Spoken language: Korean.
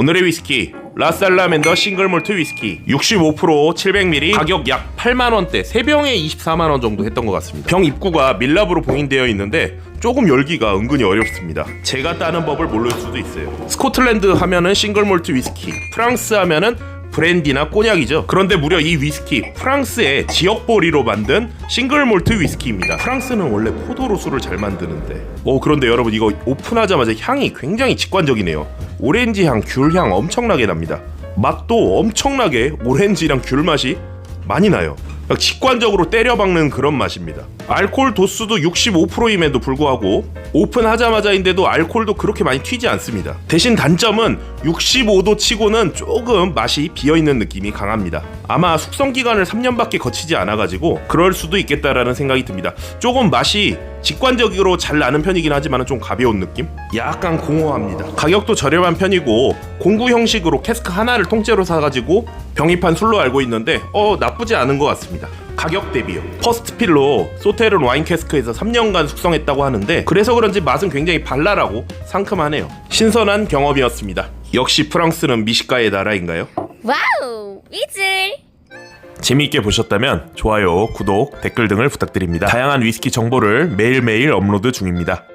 오늘의 위스키 라살라멘더 싱글몰트 위스키 65% 700ml 가격 약 8만원대 3병에 24만원 정도 했던 것 같습니다. 병 입구가 밀랍으로 봉인되어 있는데 조금 열기가 은근히 어렵습니다. 제가 따는 법을 모를 수도 있어요. 스코틀랜드 하면은 싱글몰트 위스키 프랑스 하면은 브랜디나 꼬냑이죠. 그런데 무려 이 위스키 프랑스의 지역 보리로 만든 싱글 몰트 위스키입니다. 프랑스는 원래 포도로 술을 잘 만드는데. 오 그런데 여러분 이거 오픈하자마자 향이 굉장히 직관적이네요. 오렌지 향, 귤 향 엄청나게 납니다. 맛도 엄청나게 오렌지랑 귤 맛이 많이 나요. 막 직관적으로 때려박는 그런 맛입니다. 알코올 도수도 65%임에도 불구하고 오픈하자마자인데도 알코올도 그렇게 많이 튀지 않습니다. 대신 단점은 65도 치고는 조금 맛이 비어있는 느낌이 강합니다. 아마 숙성 기간을 3년밖에 거치지 않아가지고 그럴 수도 있겠다라는 생각이 듭니다. 조금 맛이 직관적으로 잘 나는 편이긴 하지만 좀 가벼운 느낌? 약간 공허합니다. 가격도 저렴한 편이고 공구 형식으로 캐스크 하나를 통째로 사가지고 병입한 술로 알고 있는데 어 나쁘지 않은 것 같습니다. 가격 대비요. 퍼스트 필로 소테른 와인 캐스크에서 3년간 숙성했다고 하는데 그래서 그런지 맛은 굉장히 발랄하고 상큼하네요. 신선한 경험이었습니다. 역시 프랑스는 미식가의 나라인가요? 와우 이즐 재미있게 보셨다면 좋아요, 구독, 댓글 등을 부탁드립니다. 다양한 위스키 정보를 매일매일 업로드 중입니다.